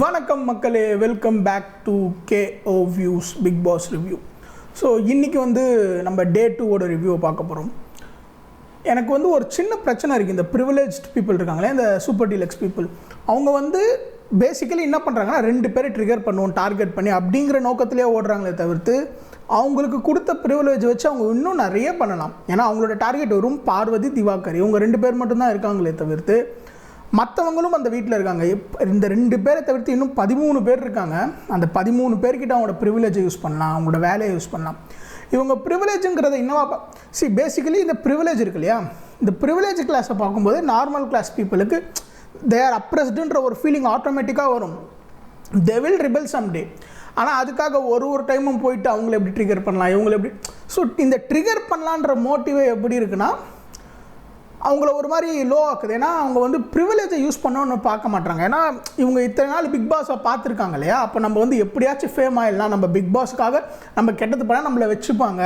வணக்கம் மக்களே welcome back to K O views big boss review so இன்றைக்கி வந்து நம்ம டே டூவோட ரிவ்யூவை பார்க்க போகிறோம் எனக்கு வந்து ஒரு சின்ன பிரச்சனை இருக்குது இந்த ப்ரிவிலேஜ்ட் பீப்புள் இருக்காங்களே இந்த சூப்பர் டீலக்ஸ் பீப்புள் அவங்க வந்து பேசிக்கலி என்ன பண்ணுறாங்கன்னா ரெண்டு பேரை ட்ரிகர் பண்ணுவோம் டார்கெட் பண்ணி அப்படிங்கிற நோக்கத்திலே ஓடுறாங்களே தவிர்த்து அவங்களுக்கு கொடுத்த ப்ரிவிலேஜ் வச்சு அவங்க இன்னும் நிறைய பண்ணலாம். ஏன்னா அவங்களோட டார்கெட் வரும் பார்வதி திவாகர். இவங்க ரெண்டு பேர் மட்டும்தான் இருக்காங்களே தவிர்த்து மற்றவங்களும் அந்த வீட்டில் இருக்காங்க. எப் இந்த ரெண்டு பேரை தவிர்த்து இன்னும் பதிமூணு பேர் இருக்காங்க. அந்த பதிமூணு பேர்கிட்ட அவங்களோட ப்ரிவிலேஜை யூஸ் பண்ணலாம். அவங்களோட வேலையை யூஸ் பண்ணலாம். இவங்க ப்ரிவிலேஜுங்கிறத இன்னவா சி பேசிக்கலி இந்த ப்ரிவிலேஜ் இருக்கு இல்லையா? இந்த ப்ரிவிலேஜ் கிளாஸை பார்க்கும்போது நார்மல் கிளாஸ் பீப்புளுக்கு தே ஆர் அப்ரெஸ்டுன்ற ஒரு ஃபீலிங் ஆட்டோமேட்டிக்காக வரும். They will rebel some day ஆனால் அதுக்காக ஒரு ஒரு டைமும் போயிட்டு அவங்கள எப்படி ட்ரிகர் பண்ணலாம்? இவங்களை எப்படி ஸோ இந்த ட்ரிகர் பண்ணலான்ற மோட்டிவே எப்படி இருக்குன்னா அவங்கள ஒரு மாதிரி லோ ஆக்குது. ஏன்னா அவங்க வந்து ப்ரிவிலேஜை யூஸ் பண்ணோன்னு பார்க்க மாட்டாங்க ஏன்னா இவங்க இத்தனை நாள் பிக் பாஸை பார்த்துருக்காங்க இல்லையா? அப்போ நம்ம வந்து எப்படியாச்சும் ஃபேம் ஆயிடலாம். நம்ம பிக் பாஸுக்காக நம்ம கெட்டது பண்ணால் நம்மளை வச்சுப்பாங்க.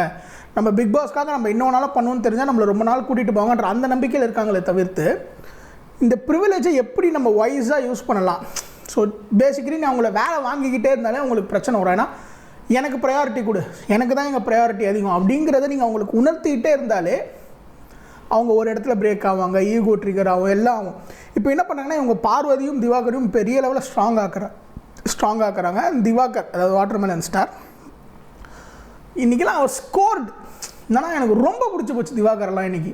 நம்ம பிக் பாஸ்க்காக நம்ம இன்னொரு நாளாக பண்ணுவோம்னு தெரிஞ்சால் நம்மளை ரொம்ப நாள் கூட்டிகிட்டு போவாங்கன்ற அந்த நம்பிக்கையில் இருக்காங்களே தவிர்த்து இந்த ப்ரிவிலேஜை எப்படி நம்ம வைஸாக யூஸ் பண்ணலாம்? ஸோ பேசிக்கலி நான் அவங்கள வேலை வாங்கிக்கிட்டே இருந்தாலே உங்களுக்கு பிரச்சனை வரும். ஏன்னா எனக்கு ப்ரையாரிட்டி கொடு. எனக்கு தான் எங்கள் ப்ரையாரிட்டி அதிகம். அப்படிங்கிறத நீங்கள் அவங்களுக்கு உணர்த்திக்கிட்டே இருந்தாலே அவங்க ஒரு இடத்துல பிரேக் ஆவாங்க ஈகோ ட்ரிகர் ஆகும் எல்லாம் ஆகும். இப்போ என்ன பண்ணாங்கன்னா இவங்க பார்வதியும் திவாகரையும் பெரிய லெவலில் ஸ்ட்ராங் ஆக்குற ஸ்ட்ராங் ஆக்குறாங்க. திவாகர் அதாவது வாட்டர்மெலன் ஸ்டார் இன்றைக்கெல்லாம் அவர் ஸ்கோர்டு என்னன்னா எனக்கு ரொம்ப பிடிச்சி போச்சு திவாகர்லாம் இன்றைக்கி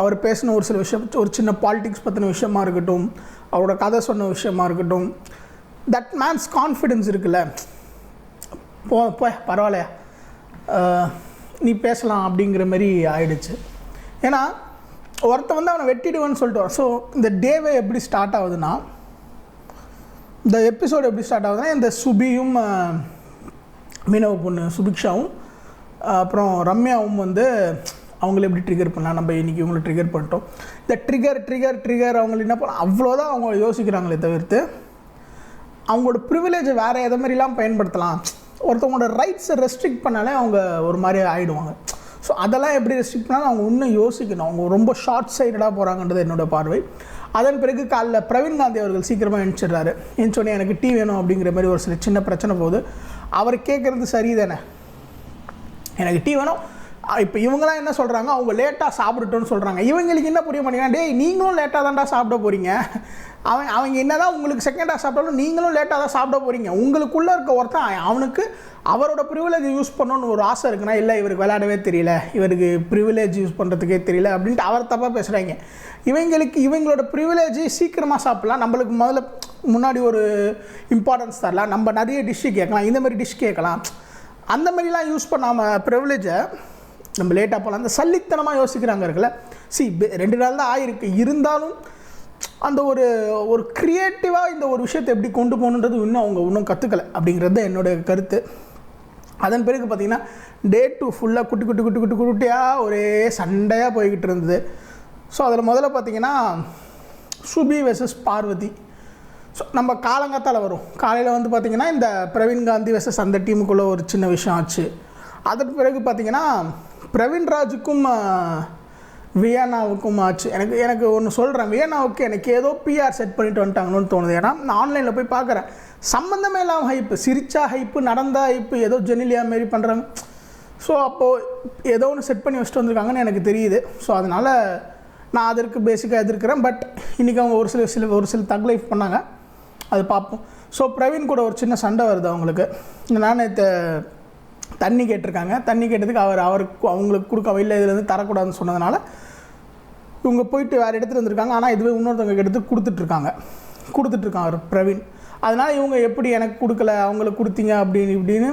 அவர் பேசின ஒரு சில விஷயம் ஒரு சின்ன பாலிடிக்ஸ் பற்றின விஷயமா இருக்கட்டும் அவரோட கதை சொன்ன விஷயமா இருக்கட்டும் தட் மேன்ஸ் கான்ஃபிடென்ஸ் இருக்குல்ல. போ போ பரவாயில்லையா? நீ பேசலாம் அப்படிங்கிற மாதிரி ஆயிடுச்சு. ஏன்னா ஒருத்தன் வந்து அவனை வெட்டிடுவேன்னு சொல்லிட்டு வரான் ஸோ இந்த டேவே எப்படி ஸ்டார்ட் ஆகுதுன்னா இந்த எபிசோடு எப்படி ஸ்டார்ட் ஆகுதுன்னா இந்த சுபியும் மீனவ பொண்ணு சுபிக்ஷாவும் அப்புறம் ரம்யாவும் வந்து அவங்கள எப்படி ட்ரிகர் பண்ணலாம் நம்ம இன்றைக்கி இவங்களை ட்ரிகர் பண்ணிட்டோம். இந்த ட்ரிகர் ட்ரிகர் ட்ரிகர் அவங்க என்ன பண்ண அவ்வளோதான் அவங்க யோசிக்கிறாங்களே தவிர்த்து அவங்களோட ப்ரிவிலேஜை வேறு எதை மாதிரிலாம் பயன்படுத்தலாம். ஒருத்தவங்களோட ரைட்ஸை ரெஸ்ட்ரிக்ட் பண்ணாலே அவங்க ஒரு மாதிரி ஆகிடுவாங்க ஸோ அதெல்லாம் எப்படி ரெஸ்ட்ரிக்ட் பண்ணாலும் அவங்க இன்னும் யோசிக்கணும். அவங்க ரொம்ப ஷார்ட் சைடடாக போகிறாங்கன்றது என்னோட பார்வை. அதன் பிறகு காலைல பிரவீன் காந்தி அவர்கள் சீக்கிரமாக எழுச்சிடுறாரு எழுந்தோடனே எனக்கு டீ வேணும் அப்படிங்கிற மாதிரி ஒரு சில சின்ன பிரச்சனை போகுது. அவர் கேட்குறது சரிதானே? எனக்கு டீ வேணும். இப்போ இவங்களாம் என்ன சொல்கிறாங்க அவங்க லேட்டாக சாப்பிட்டுட்டோன்னு சொல்கிறாங்க இவங்களுக்கு என்ன புரிய மாட்டேங்கிறாங்க டேய் நீங்களும் லேட்டாக தான்டா சாப்பிட போகிறீங்க அவன் அவங்க என்ன தான் உங்களுக்கு செகண்டாக சாப்பிட்டாலும் நீங்களும் லேட்டாக தான் சாப்பிட போகிறீங்க உங்களுக்குள்ளே இருக்க ஒருத்தன் அவனுக்கு அவரோட ப்ரிவிலேஜ் யூஸ் பண்ணணும்னு ஒரு ஆசை இருக்குன்னா இல்லை இவருக்கு விளையாடவே தெரியல. இவருக்கு ப்ரிவிலேஜ் யூஸ் பண்ணுறதுக்கே தெரியல. அப்படின்ட்டு அவர் தப்பாக பேசுகிறாங்க இவங்களுக்கு இவங்களோட ப்ரிவிலேஜ் சீக்கிரமாக சாப்பிட்லாம். நம்மளுக்கு முதல்ல முன்னாடி ஒரு இம்பார்ட்டன்ஸ் தரலாம். நம்ம நிறைய டிஷ்ஷு கேட்கலாம். இந்த மாதிரி டிஷ் கேட்கலாம். அந்த மாதிரிலாம் யூஸ் பண்ணாமல் ப்ரிவிலேஜை நம்ம லேட்டாக போகலாம் அந்த சல்லித்தனமாக யோசிக்கிறாங்க இருக்குல்ல சி ரெண்டு நாள் தான் ஆயிருக்கு. இருந்தாலும் அந்த ஒரு ஒரு க்ரியேட்டிவாக இந்த ஒரு விஷயத்தை எப்படி கொண்டு போகணுன்றது இன்னும் அவங்க இன்னும் கற்றுக்கலை அப்படிங்கிறது என்னுடைய கருத்து. அதன் பிறகு பார்த்திங்கன்னா டே டூ ஃபுல்லாக குட்டி குட்டி குட்டி குட்டி குட்டியாக ஒரே சண்டையாக போய்கிட்டு இருந்தது. ஸோ அதில் முதல்ல பார்த்தீங்கன்னா சுபி வெர்சஸ் பார்வதி. ஸோ நம்ம காலங்காத்தால் வரும். காலையில் வந்து பார்த்திங்கன்னா இந்த பிரவீன் காந்தி வெர்சஸ் அந்த டீமுக்குள்ளே ஒரு சின்ன விஷயம் ஆச்சு. அதற்கு பிறகு பார்த்திங்கன்னா பிரவீன் ராஜுக்கும் வியன்னாவுக்கும் ஆச்சு. எனக்கு எனக்கு ஒன்று சொல்கிறேன் வியன்னாவுக்கு எனக்கு ஏதோ பிஆர் செட் பண்ணிட்டு வந்துட்டாங்கன்னு தோணுது. ஏன்னா நான் ஆன்லைனில் போய் பார்க்குறேன். சம்மந்தமே இல்லாமல் ஹைப்பு சிரிச்சா ஹைப்பு நடந்தா ஹைப்பு ஏதோ ஜெனிலியா மாரி பண்ணுறாங்க ஸோ அப்போது ஏதோ ஒன்று செட் பண்ணி வச்சுட்டு வந்திருக்காங்கன்னு எனக்கு தெரியுது. ஸோ அதனால் நான் அதற்கு பேசிக்காக எதிர்க்கிறேன். பட் இன்றைக்கி அவங்க ஒரு சில சில ஒரு சில தக் லைஃப் பண்ணாங்க. அது பார்ப்போம். ஸோ பிரவீன் கூட ஒரு சின்ன சண்டை வருது அவங்களுக்கு. நான் நேற்று தண்ணி கேட்டிருக்காங்க. தண்ணி கேட்டதுக்கு அவர் அவருக்கு அவங்களுக்கு கொடுக்க இல்லை இதுலேருந்து தரக்கூடாதுன்னு சொன்னதுனால இவங்க போயிட்டு வேறு இடத்துல இருந்திருக்காங்க. ஆனால் இதுவே இன்னொருத்தவங்க எடுத்து கொடுத்துட்ருக்காங்க. கொடுத்துட்ருக்காங்க அவர் பிரவீன். அதனால் இவங்க எப்படி எனக்கு கொடுக்கல அவங்களுக்கு கொடுத்தீங்க அப்படின்னு இப்படின்னு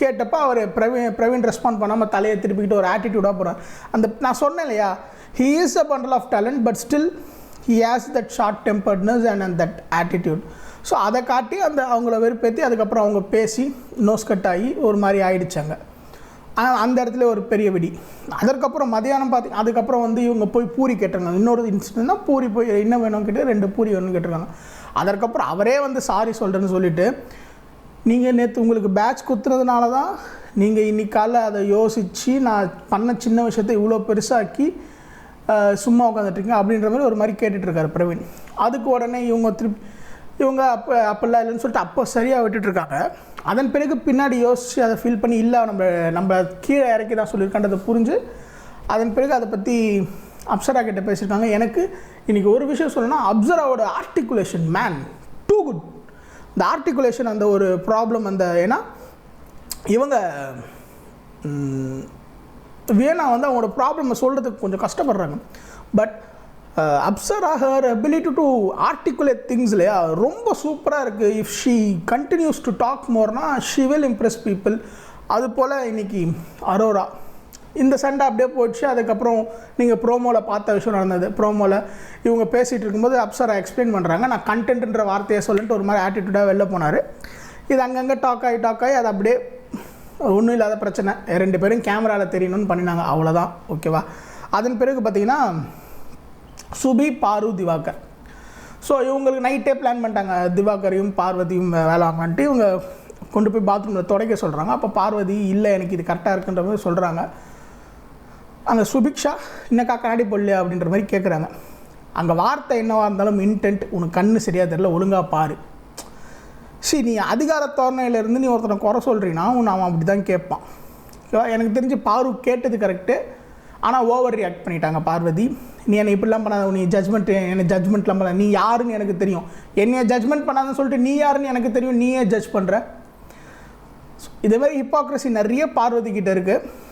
கேட்டப்போ அவர் பிரவீன் பிரவீன் ரெஸ்பாண்ட் பண்ணாமல் தலையை திருப்பிக்கிட்டு ஒரு ஆட்டிடியூடாக போகிறார் அந்த நான் சொன்னேன் இல்லையா he is a bundle of talent but still he has that short temperedness and and that attitude so அதை காட்டி அந்த அவங்கள வெறுப்பேற்றி அதுக்கப்புறம் அவங்க பேசி நோஸ் கட் ஆகி ஒரு மாதிரி ஆயிடுச்சாங்க அந்த இடத்துல ஒரு பெரிய வெடி. அதற்கப்புறம் மதியானம் பார்த்து அதுக்கப்புறம் வந்து இவங்க போய் பூரி கேட்டிருக்காங்க இன்னொரு இன்சிடென்ட்னா பூரி போய் என்ன வேணும்னு கேட்டு ரெண்டு பூரி வேணும்னு கேட்டிருக்காங்க அதற்கப்புறம் அவரே வந்து சாரி சொல்கிறேன்னு சொல்லிட்டு நீங்கள் நேற்று உங்களுக்கு பேட்ச் குத்துறதுனால தான் நீங்கள் இன்றைக்கி காலைல அதை யோசித்து நான் பண்ண சின்ன விஷயத்தை இவ்வளோ பெருசாக்கி சும்மா உட்காந்துட்ருக்கீங்க அப்படின்ற மாதிரி ஒரு மாதிரி கேட்டுட்ருக்காரு பிரவீன். அதுக்கு உடனே இவங்க திருப்பி இவங்க அப்போ அப்போல்லாம் இல்லைன்னு சொல்லிட்டு அப்போ சரியாக விட்டுட்ருக்காங்க அதன் பிறகு பின்னாடி யோசித்து அதை ஃபீல் பண்ணி இல்லை நம்ம நம்ம கீழே இறக்கி தான் சொல்லியிருக்கான்றதை புரிஞ்சு அதன் பிறகு அதை பற்றி அப்சரா கிட்ட பேசியிருக்காங்க. எனக்கு இன்றைக்கி ஒரு விஷயம் சொல்லணும்னா அப்சராவோட ஆர்டிகுலேஷன் மேன் டூ குட் இந்த ஆர்டிகுலேஷன் அந்த ஒரு ப்ராப்ளம் அந்த ஏன்னா இவங்க வேணா வந்து அவங்களோட ப்ராப்ளமை சொல்கிறதுக்கு கொஞ்சம் கஷ்டப்படுறாங்க. But Apsara her ability to articulate things இல்லையா? ரொம்ப சூப்பராக இருக்குது if she continues to talk Morna she will impress people அது போல் இன்னைக்கு அரோரா இந்த சண்டை அப்படியே போச்சு அதுக்கப்புறம் நீங்கள் ப்ரோமோவில் பார்த்த விஷயம் நடந்தது. ப்ரோமோவில் இவங்க பேசிகிட்டு இருக்கும்போது அப்சரா எக்ஸ்பிளைன் பண்ணுறாங்க நான் கண்டென்ட்ன்ற வார்த்தையை சொல்லிட்டு ஒரு மாதிரி ஆட்டிடியூடாக வெளில போனார். இது அங்கங்கே டாக் ஆகி டாக் ஆகி அது அப்படியே ஒன்றும் இல்லாத பிரச்சனை. ரெண்டு பேரும் கேமராவில் தெரியணும்னு பண்ணினாங்க. அவ்வளோதான் ஓகேவா அதன் பிறகு பார்த்திங்கன்னா சுபி பாரு திவாகர். ஸோ இவங்களுக்கு நைட்டே பிளான் பண்ணிட்டாங்க. திவாகரையும் பார்வதியும் வேளாங்கன்ட்டு வேலை இவங்க கொண்டு போய் பாத்ரூமில் துடைக்க சொல்கிறாங்க அப்போ பார்வதி இல்லை எனக்கு இது கரெக்டாக இருக்குன்ற மாதிரி சொல்கிறாங்க அங்கே சுபிக்ஷா இன்னக்கா கண்ணாடி போடலையா? அப்படின்ற மாதிரி கேட்குறாங்க அங்கே வார்த்தை என்னவாக இருந்தாலும் இன்டென்ட் உனக்கு கண்ணு சரியாக தெரியல ஒழுங்காக பாரு. சரி நீ அதிகார தோரணையிலேருந்து நீ ஒருத்தனை குறை சொல்கிறீன்னா உன் அவன் அப்படி தான் கேட்பான். எனக்கு தெரிஞ்சு பாரு கேட்டது கரெக்டு ஆனால் ஓவர் ரியாக்ட் பண்ணிட்டாங்க பார்வதி. நீ என்னை இப்படிலாம் பண்ணாத நீ ஜட்மெண்ட் என்னை ஜட்மெண்ட்லாம் பண்ண நீ யாருன்னு எனக்கு தெரியும். என்னைய ஜட்மெண்ட் பண்ணாதன்னு சொல்லிட்டு நீ யாருன்னு எனக்கு தெரியும். நீயே ஜட்ஜ் பண்ணுற இதே மாதிரி ஹிப்பாக்ரஸி நிறைய பார்வதி கிட்ட இருக்குது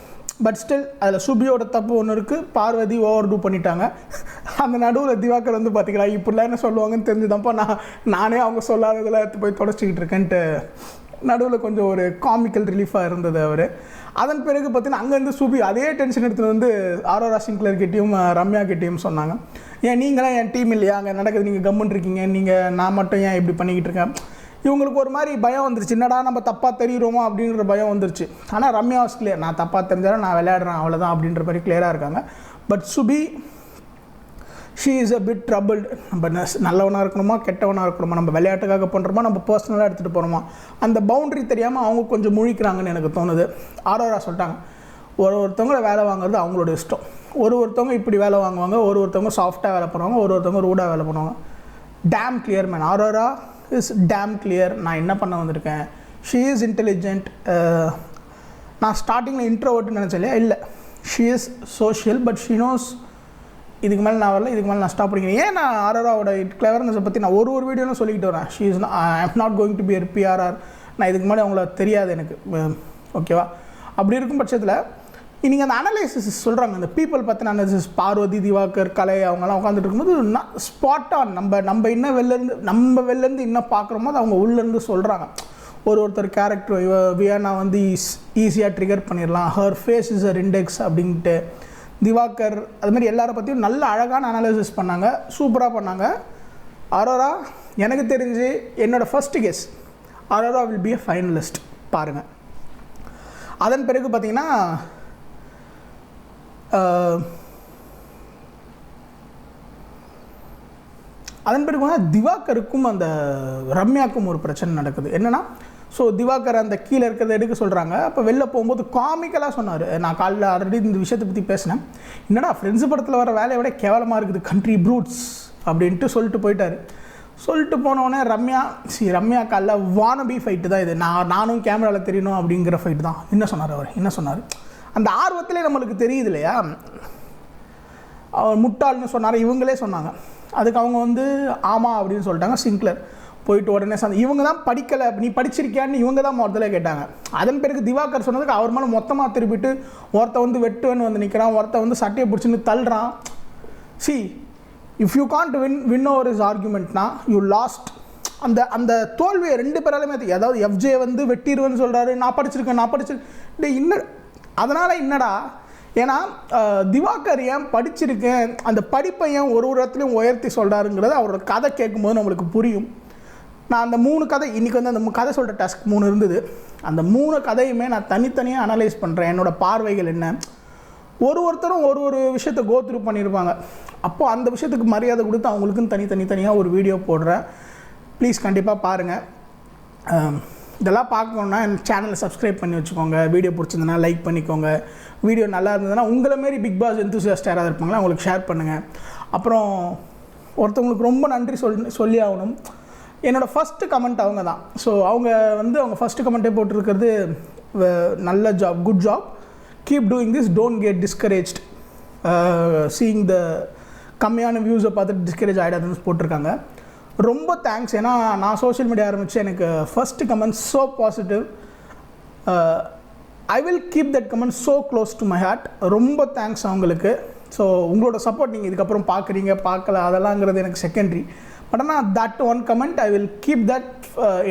பட் ஸ்டில் அதில் சுபியோட தப்பு ஒன்று இருக்குது பார்வதி ஓவர் டூ பண்ணிட்டாங்க. அந்த நடுவில் திவாகர் வந்து பார்த்தீங்களா இப்படிலாம் என்ன சொல்லுவாங்கன்னு தெரிஞ்சுதான்ப்பா நான் நானே அவங்க சொல்லாததெல்லாம் எடுத்து போய் தொடச்சிக்கிட்டு இருக்கேன்ட்டு. நடுவில் கொஞ்சம் ஒரு காமிக்கல் ரிலீஃபாக இருந்தது அவர். அதன் பிறகு பார்த்தீங்கன்னா அங்கேருந்து சுபி அதே டென்ஷன் எடுத்துகிட்டு வந்து ஆரோரா சிங்க்லர் கிட்டேயும் ரம்யா கிட்டேயும் சொன்னாங்க. ஏன் நீங்களாம் என் டீம் இல்லையா? அங்கே நடக்குது நீங்கள் கம்முன்னு இருக்கீங்க. நீங்கள் நான் மட்டும் ஏன் இப்படி பண்ணிக்கிட்டு இருக்கேன்? இவங்களுக்கு ஒரு மாதிரி பயம் வந்துருச்சு. என்னடா நம்ம தப்பாக தெரியுறோமோ? அப்படின்ற பயம் வந்துருச்சு. ஆனால் ரம்யா வாஸ் கிளியர் நான் தப்பாக தெரிஞ்சாலும் நான் விளையாடுறேன் அவ்வளோதான் அப்படின்ற மாதிரி கிளியராக இருக்காங்க. But Subi she is a bit troubled நம்ம நஸ்- நல்லவனாக இருக்கணுமா கெட்டவனாக இருக்கணுமா நம்ம விளையாட்டுக்காக பண்ணுறோமா நம்ம பர்சனலாக எடுத்துகிட்டு போகிறோமா அந்த பவுண்ட்ரி தெரியாமல் அவங்க கொஞ்சம் முழிக்கிறாங்கன்னு எனக்கு தோணுது. ஆரோரா சொல்லிட்டாங்க. ஒரு ஒருத்தவங்கள வேலை வாங்குறது அவங்களோட இஷ்டம். ஒரு ஒருத்தவங்க இப்படி வேலை வாங்குவாங்க ஒரு ஒருத்தவங்க சாஃப்டாக வேலை பண்ணுவாங்க ஒரு ஒருத்தவங்க ரூடாக வேலை பண்ணுவாங்க. Damn clear man Aurora is damn clear நான் என்ன பண்ண வந்திருக்கேன்? ஷீ இஸ் இன்டெலிஜென்ட் நான் ஸ்டார்டிங்கில் இன்ட்ரோவர்ட்னு நினச்சேன் இல்லையா? இல்லை. She is social but she knows இதுக்கு மேலே நான் வரல இதுக்கு மேலே நான் ஸ்டாப் பண்ணிக்கிறேன். ஏன் நான் ஆர்ஆரோட கிளவர்னஸை பற்றி நான் ஒரு ஒரு வீடியோலாம் சொல்லிக்கிட்டு வரேன். She is I am not going to be பிஆர்ஆர் நான் இதுக்கு மேலே அவங்கள தெரியாது எனக்கு. Um, ஓகேவா அப்படி இருக்கும் பட்சத்தில் நீங்கள் அந்த அனலைசிஸ் சொல்கிறாங்க அந்த பீப்புள் பற்றின அனாலிசிஸ் பார்வதி திவாகர் கலை அவங்கெல்லாம் உட்காந்துட்டு இருக்கும்போது ஸ்பாட் ஆன் நம்ம நம்ம இன்னும் வெளிலேருந்து நம்ம வெளிலேருந்து இன்னும் பார்க்குறோமோ அது அவங்க உள்ளேருந்து சொல்கிறாங்க ஒரு ஒருத்தர் கேரக்டர் இவ வியானா வந்து ஈஸியாக ட்ரிகர் பண்ணிடலாம். Her face is her index அப்படின்ட்டு. திவாகர் அது மாதிரி எல்லாரை பற்றியும் நல்ல அழகான அனாலிசிஸ் பண்ணாங்க. சூப்பராக பண்ணாங்க. அரோரா எனக்கு தெரிஞ்சு என்னோடய first guess Aurora will be a finalist பாருங்கள் அதன் பிறகு பார்த்தீங்கன்னா அதன் பிறகு வந்து திவாகருக்கும் அந்த ரம்யாக்கும் ஒரு பிரச்சனை நடக்குது. என்னன்னா ஸோ திவாகர் அந்த கீழே இருக்கிறத எடுக்க சொல்கிறாங்க அப்போ வெளில போகும்போது காமிக்கலாக சொன்னார். நான் காலைல ஆல்ரெடி இந்த விஷயத்தை பற்றி பேசினேன். என்னடா ஃப்ரெண்ட்ஸ் படத்தில் வர வேலையை விட கேவலமாக இருக்குது கண்ட்ரி ப்ரூட்ஸ் அப்படின்ட்டு சொல்லிட்டு போயிட்டார். சொல்லிட்டு போனோடனே ரம்யா சி ரம்யா காலைல வானபி ஃபைட்டு தான் இது. நான் நானும் கேமராவில் தெரியணும் அப்படிங்கிற ஃபைட்டு தான். என்ன சொன்னார் அவர்? என்ன சொன்னார்? அந்த ஆர்வத்திலே நம்மளுக்கு தெரியுது இல்லையா? அவர் முட்டாள்னு சொன்னார் இவங்களே சொன்னாங்க. அதுக்கு அவங்க வந்து ஆமாம் அப்படின்னு சொல்லிட்டாங்க சிங்க்லர். போயிட்டு உடனே சொந்த இவங்க தான் படிக்கலை நீ படிச்சிருக்கியான்னு இவங்க தான் முதல்ல கேட்டாங்க. அதன் பிறகு திவாகர் சொன்னதுக்கு அவர் மேலே மொத்தமாக திருப்பிட்டு ஒருத்த வந்து வெட்டுவேன்னு வந்து நிற்கிறான் ஒருத்த வந்து சட்டையை பிடிச்சின்னு தள்ளுறான். C if you can't win win over is ஆர்குமெண்ட்னா you lost அந்த அந்த தோல்வியை ரெண்டு பேராலுமே தெரியும். அதாவது எஃப்ஜே வந்து வெட்டிடுவேன்னு சொல்கிறாரு நான் படிச்சிருக்கேன் நான் படிச்சிருக்கேன். டே இன்ன அதனால் என்னடா? ஏன்னா திவாகர் ஏன் படிச்சிருக்கேன் அந்த படிப்பை ஏன் ஒரு ஒரு இடத்துலையும் உயர்த்தி சொல்கிறாருங்கிறது அவரோட கதை கேட்கும்போது நம்மளுக்கு புரியும். நான் அந்த மூணு கதை இன்றைக்கி வந்து அந்த கதை சொல்கிற டாஸ்க் மூணு இருந்தது. அந்த மூணு கதையுமே நான் தனித்தனியாக அனலைஸ் பண்ணுறேன் என்னோடய பார்வைகள் என்ன? ஒரு ஒருத்தரும் ஒரு ஒரு விஷயத்தை கோத்ரூ பண்ணியிருப்பாங்க அப்போது அந்த விஷயத்துக்கு மரியாதை கொடுத்து அவங்களுக்குன்னு தனி தனித்தனியாக தனியாக ஒரு வீடியோ போடுறேன். ப்ளீஸ் கண்டிப்பாக பாருங்கள் இதெல்லாம் பார்க்கணுன்னா என் சேனலை சப்ஸ்கிரைப் பண்ணி வச்சுக்கோங்க. வீடியோ பிடிச்சிருந்தனா லைக் பண்ணிக்கோங்க. வீடியோ நல்லா இருந்ததுன்னா உங்களை மாரி பிக் பாஸ் enthusiast யாராவது இருப்பாங்களா அவங்களுக்கு ஷேர் பண்ணுங்கள் அப்புறம் ஒருத்தவங்களுக்கு ரொம்ப நன்றி சொல் சொல்லி ஆகணும். என்னோட ஃபஸ்ட்டு கமெண்ட் அவங்க தான் ஸோ அவங்க வந்து அவங்க ஃபஸ்ட்டு கமெண்ட்டே போட்டிருக்கிறது நல்ல job good job keep doing this don't get discouraged seeing the கம்மியான வியூஸை பார்த்துட்டு டிஸ்கரேஜ் ஆகிடாதுன்னு போட்டிருக்காங்க. ரொம்ப தேங்க்ஸ் ஏன்னா நான் சோஷியல் மீடியா ஆரம்பித்து எனக்கு first comment so positive I will keep that comment so close to my heart ரொம்ப தேங்க்ஸ் அவங்களுக்கு. ஸோ உங்களோட சப்போர்ட் நீங்கள் இதுக்கப்புறம் பார்க்குறீங்க பார்க்கல அதெல்லாங்கிறது எனக்கு செகண்ட்ரி பட் ஆனால் that one comment I will keep that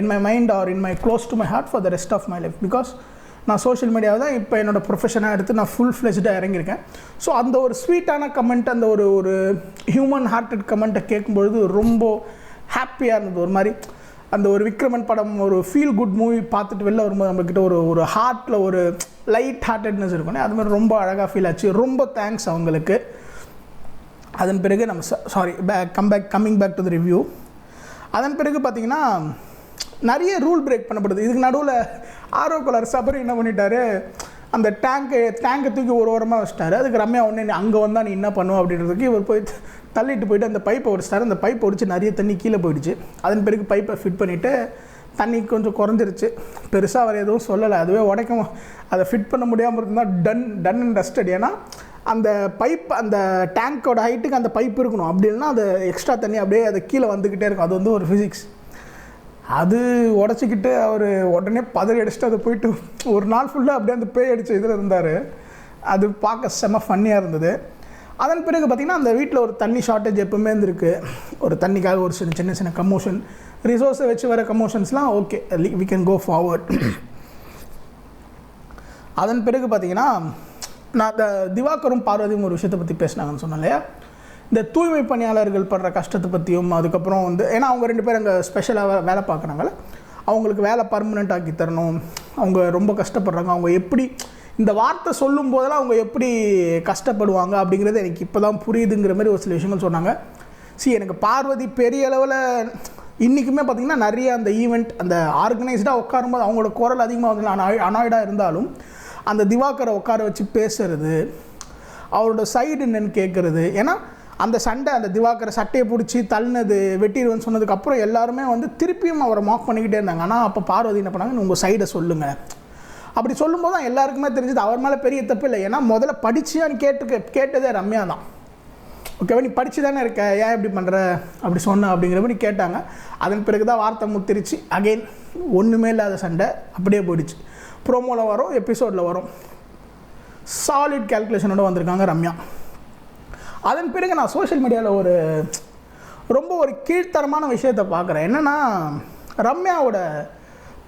in my mind or in my close to my heart for the rest of my life because நான் சோஷியல் மீடியாவை தான் இப்போ என்னோடய ப்ரொஃபஷனாக எடுத்து நான் ஃபுல் ஃப்ளெஜ்டாக இறங்கியிருக்கேன். ஸோ அந்த ஒரு ஸ்வீட்டான கமெண்ட் அந்த ஒரு ஒரு ஹியூமன் ஹார்ட்டட் கமெண்ட்டை கேட்கும்பொழுது ரொம்ப ஹாப்பியாக இருந்தது. ஒரு மாதிரி அந்த ஒரு விக்ரமன் படம் ஒரு ஃபீல் குட் மூவி பார்த்துட்டு வெளில வரும்போது நம்மக்கிட்ட ஒரு ஒரு ஹார்ட்டில் ஒரு லைட் ஹார்ட்டட்னஸ் இருக்கும் அது மாதிரி ரொம்ப அழகாக ஃபீல் ஆச்சு. ரொம்ப தேங்க்ஸ் அவங்களுக்கு. அதன் பிறகு நம்ம sorry back come back coming back to the review அதன் பிறகு பார்த்தீங்கன்னா நிறைய ரூல் பிரேக் பண்ணப்படுது. இதுக்கு நடுவில் ஆரோ கலர் சபரி என்ன பண்ணிட்டாரு? அந்த டேங்க்கு டேங்கை தூக்கி ஒரு ஓரமாக வச்சிட்டாரு. அதுக்கு ரம்யா ஒன்று அங்கே வந்தால் நீ என்ன பண்ணுவோம் அப்படின்றதுக்கு இவர் போய் தள்ளிட்டு போயிட்டு அந்த பைப்பை உடைச்சிட்டாரு அந்த பைப்பை உடைச்சு நிறைய தண்ணி கீழே போயிடுச்சு. அதன் பிறகு பைப்பை ஃபிட் பண்ணிவிட்டு தண்ணி கொஞ்சம் குறைஞ்சிருச்சு. பெருசாக அவர் எதுவும் சொல்லலை. அதுவே உடைக்கும். அதை ஃபிட் பண்ண முடியாமல் இருந்தால் டன் டன் அண்ட் டஸ்டட் ஏன்னா அந்த பைப் அந்த டேங்கோட ஹைட்டுக்கு அந்த பைப் இருக்கணும். அப்படி இல்லைன்னா அது எக்ஸ்ட்ரா தண்ணி அப்படியே அது கீழே வந்துக்கிட்டே இருக்கும். அது வந்து ஒரு ஃபிசிக்ஸ் அது உடச்சிக்கிட்டு அவர் உடனே பதறி அடிச்சுட்டு அதை போயிட்டு ஒரு நாள் ஃபுல்லாக அப்படியே அந்த பேய் அடித்த இதில் இருந்தார். அது பார்க்க செம்ம ஃபன்னியாக இருந்தது. அதன் பிறகு பார்த்திங்கன்னா அந்த வீட்டில் ஒரு தண்ணி ஷார்ட்டேஜ் எப்பவுமே இருந்திருக்கு. ஒரு தண்ணிக்காக ஒரு சின்ன சின்ன சின்ன கமோஷன் ரிசோர்ஸை வச்சு வர கமோஷன்ஸ்லாம் okay we can go forward அதன் பிறகு பார்த்தீங்கன்னா நான் திவாகரும் பார்வதியும் ஒரு விஷயத்தை பற்றி பேசினாங்கன்னு சொன்னேன் இல்லையா? இந்த தூய்மை பணியாளர்கள் படுற கஷ்டத்தை பற்றியும் அதுக்கப்புறம் வந்து ஏன்னா அவங்க ரெண்டு பேரும் அங்கே ஸ்பெஷலாக வேலை பார்க்குறாங்கள அவங்களுக்கு வேலை பர்மனெண்ட் ஆக்கி தரணும். அவங்க ரொம்ப கஷ்டப்படுறாங்க. அவங்க எப்படி இந்த வார்த்தை சொல்லும் போதெல்லாம் அவங்க எப்படி கஷ்டப்படுவாங்க அப்படிங்கிறது எனக்கு இப்போ தான் புரியுதுங்கிற மாதிரி ஒரு சில விஷயங்கள் சொன்னாங்க. சி எனக்கு பார்வதி பெரிய அளவில் இன்றைக்குமே பார்த்திங்கன்னா நிறைய அந்த ஈவெண்ட் அந்த ஆர்கனைஸ்டாக உட்காரும்போது அவங்களோட குரல் அதிகமாக வந்து அனாய்டாக இருந்தாலும் அந்த திவாகரை உட்கார வச்சு பேசுறது அவரோட சைடு என்னன்னு கேட்குறது ஏன்னா அந்த சண்டை அந்த திவாகரை சட்டையை பிடிச்சி தள்ளினது வெட்டிடுவேன்னு சொன்னதுக்கப்புறம் எல்லாருமே வந்து திருப்பியும் அவரை மாக் பண்ணிக்கிட்டே இருந்தாங்க. ஆனால் அப்போ பார்வதி என்ன பண்ணாங்க? உங்கள் சைடை சொல்லுங்கள் அப்படி சொல்லும்போது தான் எல்லாருக்குமே தெரிஞ்சது அவர் மேலே பெரிய தப்பு இல்லை. ஏன்னா முதல்ல படிச்சியான்னு கேட்டு கேட்டதே ரம்யா தான். ஓகேவா நீ படிச்சு தானே இருக்க? ஏன் இப்படி பண்ணுற அப்படி சொன்ன அப்படிங்கிற மாதிரி கேட்டாங்க. அதன் பிறகு தான் வார்த்தை முத்திரிச்சு. அகைன் ஒன்றுமே இல்லாத சண்டை அப்படியே போயிடுச்சு. ப்ரோமோவில் வரும் எபிசோடில் வரும். சாலிட் கேல்குலேஷனோட வந்திருக்காங்க ரம்யா. அதன் பிறகு நான் சோஷியல் மீடியாவில் ஒரு ரொம்ப ஒரு கீழ்த்தரமான விஷயத்தை பார்க்குறேன். என்னென்னா ரம்யாவோட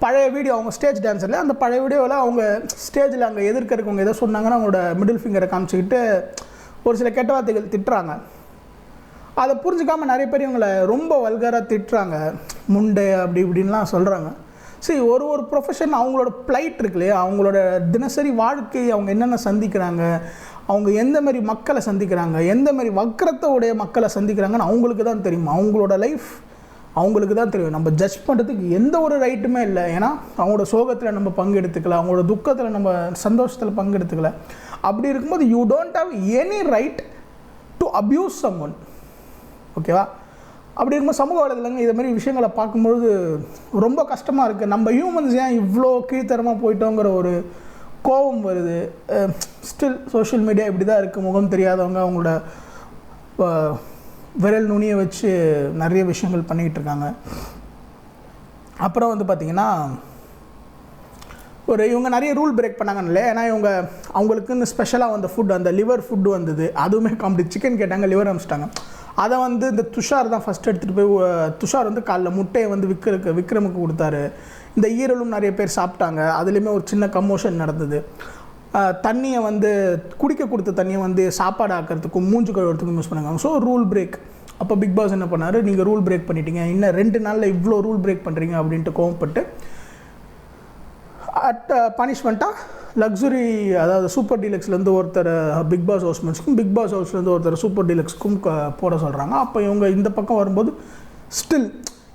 பழைய வீடியோ அவங்க ஸ்டேஜ் டான்ஸரில் அந்த பழைய வீடியோவில் அவங்க ஸ்டேஜில் அங்கே எதிர்க்க இருக்கவங்க ஏதோ சொன்னாங்கன்னா அவங்களோட மிடில் ஃபிங்கரை காமிச்சிக்கிட்டு ஒரு சில கெட்ட வார்த்தைகள் திட்டுறாங்க. அதை புரிஞ்சுக்காம நிறைய பேர் இவங்களை ரொம்ப வல்கராக திட்டுறாங்க. முண்டை அப்படி இப்படின்லாம் சொல்கிறாங்க சரி ஒரு ஒரு ப்ரொஃபஷன் அவங்களோட ப்ளைட் இருக்கு இல்லையா? அவங்களோட தினசரி வாழ்க்கை அவங்க என்னென்ன சந்திக்கிறாங்க? அவங்க எந்த மாதிரி மக்களை சந்திக்கிறாங்க? எந்த மாதிரி வக்கரத்தோடைய மக்களை சந்திக்கிறாங்கன்னு அவங்களுக்கு தான் தெரியும். அவங்களோட லைஃப் அவங்களுக்கு தான் தெரியும். நம்ம ஜட்ஜ் பண்ணுறதுக்கு எந்த ஒரு ரைட்டுமே இல்லை. ஏன்னா அவங்களோட சோகத்தில் நம்ம பங்கெடுத்துக்கல அவங்களோட துக்கத்தில் நம்ம சந்தோஷத்தில் பங்கெடுத்துக்கல அப்படி இருக்கும்போது you don't have any right to abuse someone ஓகேவா அப்படி இருக்கும்போது சமூக வலைதளங்கள் இது மாதிரி விஷயங்களை பார்க்கும்பொழுது ரொம்ப கஷ்டமாக இருக்குது நம்ம ஹியூமன்ஸ் ஏன் இவ்வளோ கீழ்த்தரமாக போயிட்டோங்கிற ஒரு கோபம் வருது. ஸ்டில் சோஷியல் மீடியா இப்படி தான் இருக்குது முகம் தெரியாதவங்க அவங்களோட விரல் நுனியை வச்சு நிறைய விஷயங்கள் பண்ணிக்கிட்டு இருக்காங்க. அப்புறம் வந்து பார்த்திங்கன்னா ஒரு இவங்க நிறைய ரூல் பிரேக் பண்ணாங்கல்ல ஏன்னா இவங்க அவங்களுக்குன்னு ஸ்பெஷலாக வந்த ஃபுட் அந்த லிவர் ஃபுட்டு வந்தது. அதுவுமே காமெடி சிக்கன் கேட்டாங்க லிவர் அமிச்சிட்டாங்க. அதை வந்து இந்த துஷார் தான் ஃபஸ்ட் எடுத்துகிட்டு போய் துஷார் வந்து காலைல முட்டையை வந்து விக்ரக்கு விக்ரமுக்கு கொடுத்தாரு. இந்த ஈரலும் நிறைய பேர் சாப்பிட்டாங்க. அதுலேயுமே ஒரு சின்ன கமோஷன் நடந்தது. தண்ணியை வந்து குடிக்க கொடுத்த தண்ணியை வந்து சாப்பாடு ஆக்கிறதுக்கும் மூஞ்சு கழுவுறதுக்கும் யூஸ் பண்ணாங்க. ஸோ ரூல் பிரேக் அப்போ பிக் பாஸ் என்ன பண்ணார்? நீங்கள் ரூல் பிரேக் பண்ணிட்டீங்க. இன்னும் ரெண்டு நாளில் இவ்வளோ ரூல் பிரேக் பண்ணுறீங்க அப்படின்ட்டு கோவப்பட்டு அட் பனிஷ்மெண்ட்டாக லக்ஸுரி அதாவது சூப்பர் டீலக்ஸ்லேருந்து ஒருத்தர் பிக் பாஸ் ஹவுஸ்மென்ஸ்க்கும் பிக் பாஸ் ஹவுஸ்லேருந்து ஒருத்தர் சூப்பர் டீலக்ஸ்க்கும் போட சொல்கிறாங்க அப்போ இவங்க இந்த பக்கம் வரும்போது ஸ்டில்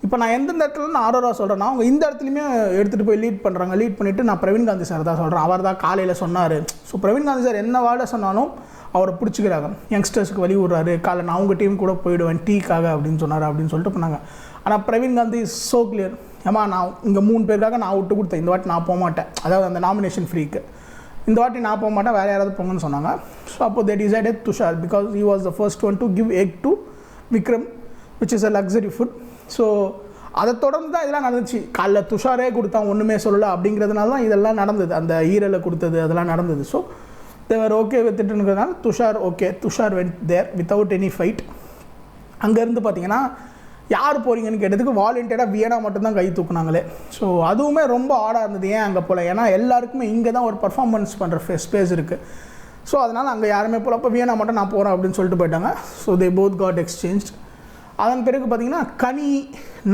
இப்போ நான் எந்தெந்த இடத்துல நான் ஆரோரா சொல்கிறேன்னா அவங்க இந்த இடத்துலையுமே எடுத்துகிட்டு போய் லீட் பண்ணுறாங்க லீட் பண்ணிவிட்டு நான் பிரவீன் காந்தி சார் தான் சொல்கிறேன் அவர் தான் காலையில் சொன்னார். ஸோ பிரவீன் காந்தி சார் என்ன வார்டை சொன்னாலும் அவரை பிடிச்சிக்கிறாங்க. யங்ஸ்டர்ஸ்க்கு வழி விடுறாரு. காலை நான் அவங்க டீம் கூட போயிடுவேன். டீக்காக அப்படின்னு சொன்னார் அப்படின்னு சொல்லிட்டு பண்ணாங்க ஆனால் பிரவீன் காந்தி இஸ் கிளியர் ஏமா நான் இங்கே மூணு பேருக்காக நான் விட்டு கொடுத்தேன். இந்த வாட்டி நான் போக மாட்டேன். அதாவது அந்த நாமினேஷன் ஃப்ரீக்கு இந்த வாட்டி நான் போக மாட்டேன் வேறு யாராவது போங்கன்னு சொன்னாங்க. ஸோ அப்போ they decided Tushar because he was the first one to give egg to Vikram which is a luxury food so அதை தொடர்ந்து தான் இதெல்லாம் நடந்துச்சு. காலைல துஷாரே கொடுத்தான் ஒன்றுமே சொல்லலை அப்படிங்கிறதுனால தான் இதெல்லாம் நடந்தது. அந்த ஈரலை கொடுத்தது அதெல்லாம் நடந்தது. So they were okay வித்துட்டுங்கிறதுனால Tushar okay Tushar went there without any fight அங்கேருந்து பார்த்தீங்கன்னா யார் போகிறீங்கன்னு கேட்டதுக்கு வாலண்டியராக வியனா மட்டும்தான் கை தூக்குனாங்களே. ஸோ அதுவுமே ரொம்ப ஆடாக இருந்தது ஏன் அங்கே போல்? ஏன்னா எல்லாருக்குமே இங்கே தான் ஒரு பர்ஃபார்மன்ஸ் பண்ணுற ஸ்பேஸ் இருக்குது ஸோ அதனால் அங்கே யாருமே போகல அப்போ வியனா மட்டும் நான் போகிறேன் அப்படின்னு சொல்லிட்டு போயிட்டாங்க. So they both got exchange அதன் பிறகு பார்த்தீங்கன்னா கனி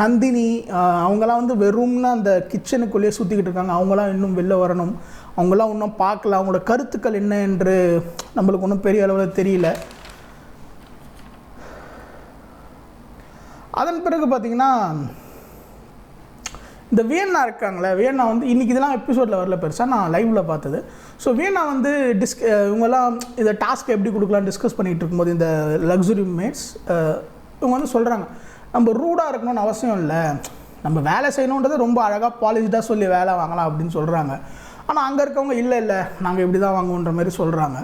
நந்தினி அவங்கெல்லாம் வந்து வெறும்னா அந்த கிச்சனுக்குள்ளேயே சுற்றிக்கிட்டு இருக்காங்க. அவங்களாம் இன்னும் வெளில வரணும். அவங்களாம் இன்னும் பார்க்கல. அவங்களோட கருத்துக்கள் என்ன என்று நம்மளுக்கு ஒன்றும் பெரிய அளவில் தெரியல. அதன் பிறகு பார்த்திங்கன்னா இந்த வியன்னா இருக்காங்களே வியன்னா வந்து இன்றைக்கி இதெல்லாம் எபிசோடில் வரல பெருசாக நான் லைவில் பார்த்தது. ஸோ வியன்னா வந்து டிஸ்க் இவங்கெல்லாம் இந்த டாஸ்க் எப்படி கொடுக்கலாம் டிஸ்கஸ் பண்ணிகிட்டு இருக்கும்போது இந்த லக்ஸுரி மேட்ஸ் இவங்க வந்து சொல்கிறாங்க நம்ம ரூடாக இருக்கணும்னு அவசியம் இல்லை. நம்ம வேலை செய்யணுன்றதை ரொம்ப அழகாக பாலிஷ்டாக சொல்லி வேலை வாங்கலாம் அப்படின்னு சொல்கிறாங்க ஆனால் அங்கே இருக்கவங்க இல்லை இல்லை நாங்கள் இப்படி தான் வாங்குவோன்ற மாதிரி சொல்கிறாங்க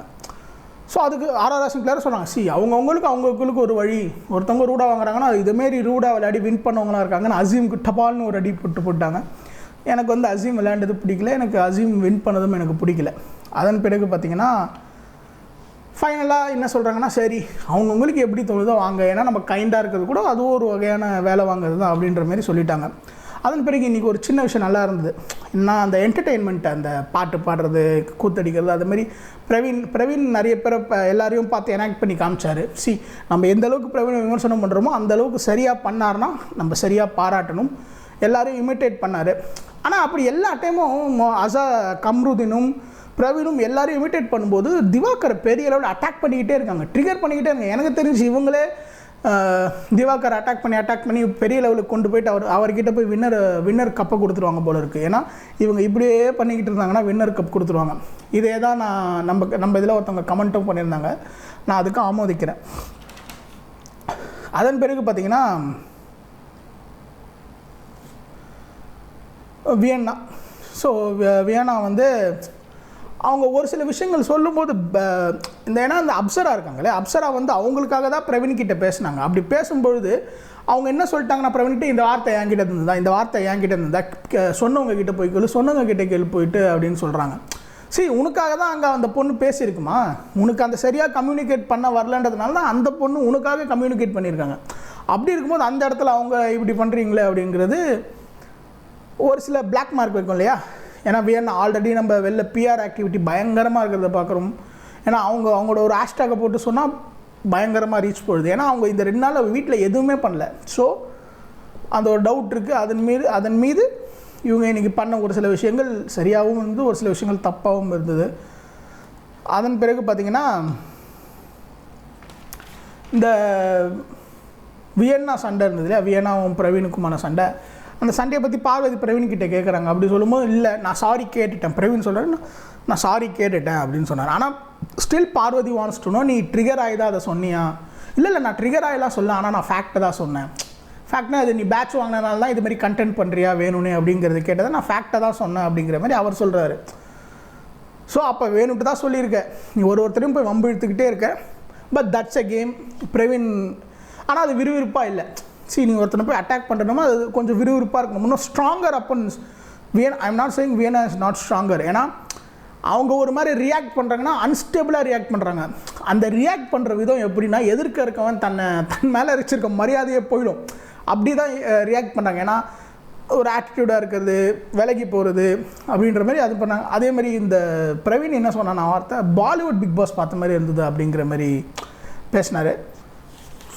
ஸோ அதுக்கு ஆர்ஆர் சிங்க்ளேர் சொன்னாங்க சி அவங்கவுங்களுக்கு அவங்களுக்கு ஒரு வழி. ஒருத்தவங்க ரூடாக வாங்குறாங்கன்னா இதுமாரி ரூடாக விளையாடி வின் பண்ணவங்களாம் இருக்காங்கன்னு அசீம் டபால்னு ஒரு அடி போட்டு போட்டாங்க. எனக்கு வந்து அசீம் விளையாண்டது பிடிக்கல. எனக்கு அசீம் வின் பண்ணதும் எனக்கு பிடிக்கல. அதன் பிறகு பார்த்திங்கன்னா ஃபைனலாக என்ன சொல்கிறாங்கன்னா சரி அவங்கவுங்களுக்கு எப்படி தோணுதோ வாங்க. ஏன்னா நம்ம கைண்டாக இருக்கிறது கூட அதுவும் ஒரு வகையான வேலை வாங்குறது தான் அப்படின்ற மாதிரி சொல்லிட்டாங்க. அதன் பிறகு இன்றைக்கி ஒரு சின்ன விஷயம் நல்லா இருந்தது. என்ன அந்த என்டர்டெயின்மெண்ட் அந்த பாட்டு பாடுறது கூத்தடிக்கிறது அது மாதிரி பிரவீன் பிரவீன் நிறைய பேரை இப்போ எல்லாரையும் பார்த்து எனாக்ட் பண்ணி காமிச்சார். சி நம்ம எந்த அளவுக்கு பிரவீனை விமர்சனம் பண்ணுறோமோ அந்த அளவுக்கு சரியாக பண்ணார்னா நம்ம சரியாக பாராட்டணும். எல்லாரையும் இமிட்டேட் பண்ணார். ஆனால் அப்படி எல்லா டைமும் மொ- அசா கம்ருதினும் பிரவீனும் எல்லாரையும் இமிட்டேட் பண்ணும்போது திவாகர் பெரிய அளவில் அட்டாக் பண்ணிக்கிட்டே இருக்காங்க. ட்ரிகர் பண்ணிக்கிட்டே இருக்காங்க. எனக்கு தெரிஞ்சு இவங்களே திவாகர் அட்டாக் பண்ணி அட்டாக் பண்ணி பெரிய லெவலுக்கு கொண்டு போயிட்டு அவர் அவர்கிட்ட போய் வின்னர் வின்னர் கப்பை கொடுத்துருவாங்க போல இருக்குது ஏன்னா இவங்க இப்படியே பண்ணிக்கிட்டு இருந்தாங்கன்னா வின்னர் கப் கொடுத்துருவாங்க. இதே தான் நான் நம்ம நம்ம இதில் ஒருத்தவங்க கமெண்ட்டும் பண்ணியிருந்தாங்க. நான் அதுக்கு ஆமோதிக்கிறேன். அதன் பிறகு பார்த்தீங்கன்னா வியன்னா. ஸோ வியன்னா வந்து அவங்க ஒரு சில விஷயங்கள் சொல்லும்போது ப- இந்த ஏன்னா அந்த அப்சரா இருக்காங்களே அப்சரா வந்து அவங்களுக்காக தான் பிரவீன் கிட்ட பேசுனாங்க. அப்படி பேசும்பொழுது அவங்க என்ன சொல்லிட்டாங்கன்னா பிரவீன்கிட்ட இந்த வார்த்தை என்கிட்ட இருந்ததா? இந்த வார்த்தை என்கிட்ட இருந்ததா? சொன்னவங்க கிட்ட போய் கேளு சொன்னவங்க கிட்ட கேள்வி போயிட்டு அப்படின்னு சொல்கிறாங்க சரி உனக்காக தான் அங்கே அந்த பொண்ணு பேசியிருக்குமா? உனக்கு அந்த சரியாக கம்யூனிகேட் பண்ண வரலன்றதுனால தான் அந்த பொண்ணு உனக்காக கம்யூனிகேட் பண்ணியிருக்காங்க. அப்படி இருக்கும்போது அந்த இடத்துல அவங்க இப்படி பண்ணுறீங்களே அப்படிங்கிறது ஒரு சில பிளாக் மார்க் வைக்கும் இல்லையா? ஏன்னா வியன்னா ஆல்ரெடி நம்ம வெளில பிஆர் ஆக்டிவிட்டி பயங்கரமாக இருக்கிறத பார்க்குறோம். ஏன்னா அவங்க அவங்களோட ஒரு ஹேஷ்டேக்கை போட்டு சொன்னால் பயங்கரமாக ரீச் போடுது ஏன்னா அவங்க இந்த ரெண்டு நாள் வீட்டில் எதுவுமே பண்ணல. ஸோ அந்த ஒரு டவுட் இருக்குது அதன் மீது அதன் மீது இவங்க இன்றைக்கி பண்ண ஒரு சில விஷயங்கள் சரியாகவும் இருந்தது ஒரு சில விஷயங்கள் தப்பாகவும் இருந்தது. அதன் பிறகு பார்த்திங்கன்னா இந்த வியன்னா சண்டை இருந்தது இல்லையா? வியன்னாவும் பிரவீனுக்குமான சண்டை. அந்த சண்டையை பற்றி பார்வதி பிரவீன் கிட்டே கேட்குறாங்க அப்படி சொல்லும்போது இல்லை நான் சாரி கேட்டுட்டேன். பிரவீன் சொல்கிறேன் நான் சாரி கேட்டுட்டேன். அப்படின்னு சொன்னார். ஆனால் still Parvathi wants to know நீ ட்ரிகர் ஆகி தான் அதை சொன்னியா? இல்லை இல்லை நான் ட்ரிகர் ஆகிலாம் சொல்ல ஆனால் நான் ஃபேக்ட்டை தான் சொன்னேன். ஃபேக்ட்னா அது நீ பேட்ச் வாங்கினனால தான் இது மாதிரி கண்டென்ட் பண்ணுறியா வேணும்னு? அப்படிங்கிறது கேட்டதை நான் ஃபேக்ட்டை தான் சொன்னேன். அப்படிங்கிற மாதிரி அவர் சொல்கிறாரு ஸோ அப்போ வேணும்ட்டு தான் சொல்லியிருக்கேன். நீ ஒரு ஒருத்தரையும் போய் வம்பு இழுத்துக்கிட்டே இருக்க. But that's a game Praveen ஆனால் அது விறுவிறுப்பாக இல்லை. சரி நீங்கள் ஒருத்தனை போய் அட்டாக் பண்ணுறோமா அது கொஞ்சம் விறுவிறுப்பாக இருக்கணும். இன்னும் stronger happens when I am not saying Viyana is not stronger ஏன்னா அவங்க ஒரு மாதிரி ரியாக்ட் பண்ணுறாங்கன்னா அன்ஸ்டேபிளாக ரியாக்ட் பண்ணுறாங்க அந்த ரியாக்ட் பண்ணுற விதம் எப்படின்னா எதிர்க்க இருக்கவன் தன்னை தன் மேலே வச்சிருக்க மரியாதையே போயிடும். அப்படி தான் ரியாக்ட் பண்ணுறாங்க ஏன்னா ஒரு ஆட்டிடியூடாக இருக்கிறது விலகி போகிறது அப்படின்ற மாதிரி அது பண்ணாங்க. அதே மாதிரி இந்த பிரவீன் என்ன சொன்னான் நான் வார்த்தை பாலிவுட் பிக் பாஸ் பார்த்த மாதிரி இருந்தது அப்படிங்கிற மாதிரி பேசினார்.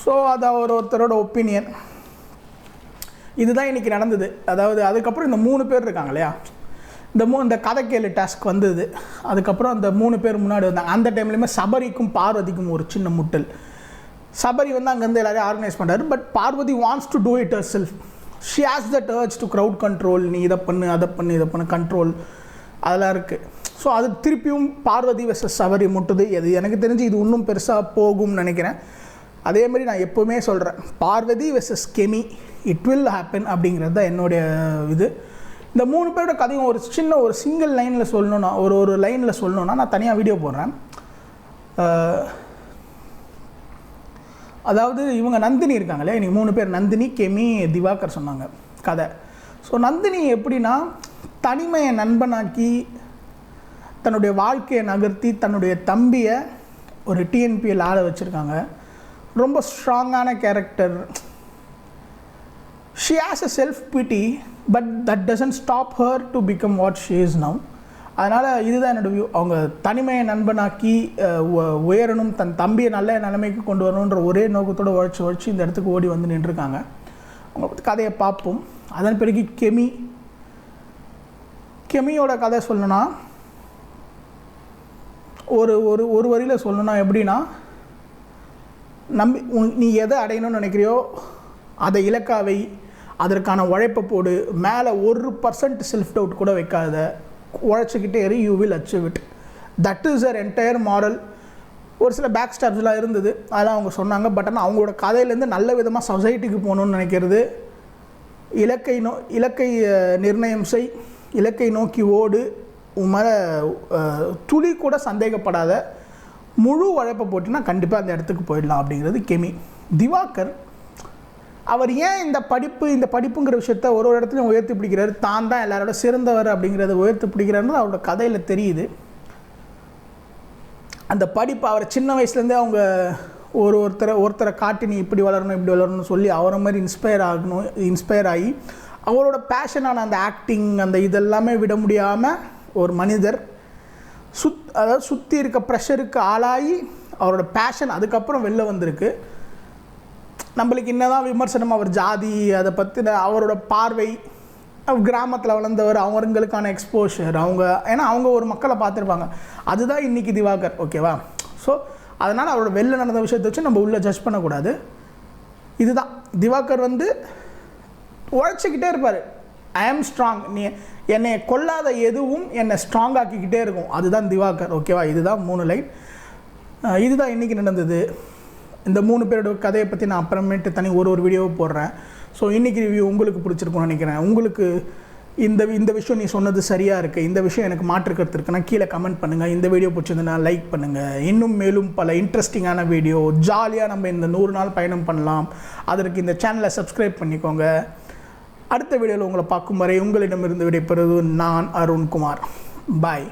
ஸோ அது ஒரு ஒருத்தரோட ஒப்பீனியன் இதுதான் இன்றைக்கி நடந்தது. அதாவது அதுக்கப்புறம் இந்த மூணு பேர் இருக்காங்க இல்லையா? இந்த மூ இந்த கதை கேளு டாஸ்க் வந்தது. அதுக்கப்புறம் அந்த மூணு பேர் முன்னாடி வந்தாங்க. அந்த டைம்லையுமே சபரிக்கும் பார்வதிக்கும் ஒரு சின்ன முட்டல். சபரி வந்து அங்கேருந்து எல்லோரையும் ஆர்கனைஸ் பண்ணுறாரு but Parvathi wants to do it herself she has the touch to crowd control நீ இதை பண்ணு அதை பண்ணு இதை பண்ணு கண்ட்ரோல் அதெல்லாம் இருக்குது ஸோ அது திருப்பியும் பார்வதி வெர்சஸ் சபரி முட்டுது. அது எனக்கு தெரிஞ்சு இது இன்னும் பெருசாக போகும்னு நினைக்கிறேன். அதே மாதிரி நான் எப்போவுமே சொல்கிறேன் Parvathi versus Kemi it will happen அப்படிங்கிறது தான் என்னுடைய இது. இந்த மூணு பேரோட கதையும் ஒரு சின்ன ஒரு சிங்கிள் லைனில் சொல்லணும்னா ஒரு ஒரு லைனில் சொல்லணும்னா நான் தனியாக வீடியோ போடுறேன். அதாவது இவங்க நந்தினி இருக்காங்களே இன்னைக்கு மூணு பேர் நந்தினி கெமி திவாகர் சொன்னாங்க கதை. ஸோ நந்தினி எப்படின்னா தனிமையை நண்பனாக்கி தன்னுடைய வாழ்க்கையை நகர்த்தி தன்னுடைய தம்பியை ஒரு டிஎன்பிஎல் ஆள வச்சுருக்காங்க. ரொம்ப ஸ்ட்ராங்கான character she has a self pity but that doesn't stop her to become what she is now அதனால் இதுதான் என்னோட வியூ அவங்க தனிமையை நண்பனாக்கி உ- உயரணும் தன் தம்பியை நல்ல நிலைமைக்கு கொண்டு வரணுன்ற ஒரே நோக்கத்தோடு உழைச்சி உழைச்சி இந்த இடத்துக்கு ஓடி வந்து நின்றுருக்காங்க. அவங்க கதையை பார்ப்போம். அதன் பிறகு கெமி. கெமியோட கதை சொல்லணும்னா ஒரு ஒரு ஒரு வரியில் சொல்லணும்னா எப்படின்னா நம்பி நீ எதை அடையணும்னு நினைக்கிறியோ அதை இலக்காவை அதற்கான உழைப்பை போடு. மேலே ஒரு பர்சன்ட் செல்ஃப் டவுட் கூட வைக்காத. உழைச்சிக்கிட்டே இரு you will achieve it that is her entire moral ஒரு சில பேக் ஸ்டாப்ஸ்லாம் இருந்தது. அதெல்லாம் அவங்க சொன்னாங்க. பட் ஆனால் அவங்களோட கதையிலேருந்து நல்ல விதமாக சொசைட்டிக்கு போகணுன்னு நினைக்கிறது. இலக்கை நோ இலக்கை நிர்ணயம் செய். இலக்கை நோக்கி ஓடு. உன் மேலே துளி கூட சந்தேகப்படாத. முழு உழைப்பை போட்டுனா கண்டிப்பாக அந்த இடத்துக்கு போயிடலாம் அப்படிங்கிறது கெமி. திவாகர் அவர் ஏன் இந்த படிப்பு இந்த படிப்புங்கிற விஷயத்த ஒரு ஒரு இடத்துலையும் உயர்த்தி பிடிக்கிறாரு? தான் தான் எல்லாரோட சிறந்தவர் அப்படிங்கிறத உயர்த்தி பிடிக்கிறாருன்னு அவரோட கதையில் தெரியுது. அந்த படிப்பு அவரை சின்ன வயசுலேருந்தே அவங்க ஒரு ஒருத்தரை ஒருத்தரை காட்டி நீ இப்படி வளரணும் இப்படி வளரணும்னு சொல்லி அவரை மாதிரி இன்ஸ்பயர் ஆகணும் இன்ஸ்பயர் ஆகி அவரோட பேஷனான அந்த ஆக்டிங் அந்த இதெல்லாமே விட முடியாமல் ஒரு மனிதர் சுத் அதாவது சுற்றி இருக்க ப்ரெஷருக்கு ஆளாகி அவரோட பேஷன் அதுக்கப்புறம் வெளில வந்திருக்கு. நம்மளுக்கு என்னதான் விமர்சனம் அவர் ஜாதி அதை பற்றின அவரோட பார்வை கிராமத்தில் வளர்ந்தவர் அவங்களுக்கான எக்ஸ்போஷர் அவங்க ஏன்னா அவங்க ஒரு மக்களை பார்த்துருப்பாங்க. அதுதான் இன்னைக்கு திவாகர் ஓகேவா ஸோ அதனால் அவரோட வெளில நடந்த விஷயத்தை வச்சு நம்ம உள்ளே ஜட்ஜ் பண்ணக்கூடாது. இதுதான். திவாகர் வந்து உழைச்சிக்கிட்டே இருப்பார். ஐ ஆம் ஸ்ட்ராங் நீ என்னை கொல்லாத எதுவும் என்னை ஸ்ட்ராங் ஆக்கிக்கிட்டே இருக்கும். அதுதான் திவாகர். ஓகேவா இதுதான் மூணு லைன் இதுதான் இன்றைக்கி நடந்தது. இந்த மூணு பேரோட கதையை பற்றி நான் அப்புறமேட்டு தனி ஒரு ஒரு வீடியோவை போடுறேன். ஸோ இன்றைக்கி ரிவ்யூ உங்களுக்கு பிடிச்சிருக்கும்னு நினைக்கிறேன். உங்களுக்கு இந்த இந்த விஷயம் நீ சொன்னது சரியாக இருக்குது இந்த விஷயம் எனக்கு மாற்று கருத்து இருக்குன்னா கீழே கமெண்ட் பண்ணுங்கள் இந்த வீடியோ பிடிச்சிருந்ததுன்னா லைக் பண்ணுங்கள் இன்னும் மேலும் பல இன்ட்ரெஸ்டிங்கான வீடியோ ஜாலியாக நம்ம இந்த நூறு நாள் பயணம் பண்ணலாம். அதற்கு இந்த சேனலை சப்ஸ்கிரைப் பண்ணிக்கோங்க. அடுத்த வீடியோவில் உங்களை பார்க்கும் வரை உங்களிடமிருந்து விடைபெறுவது நான் அருண்குமார். பாய்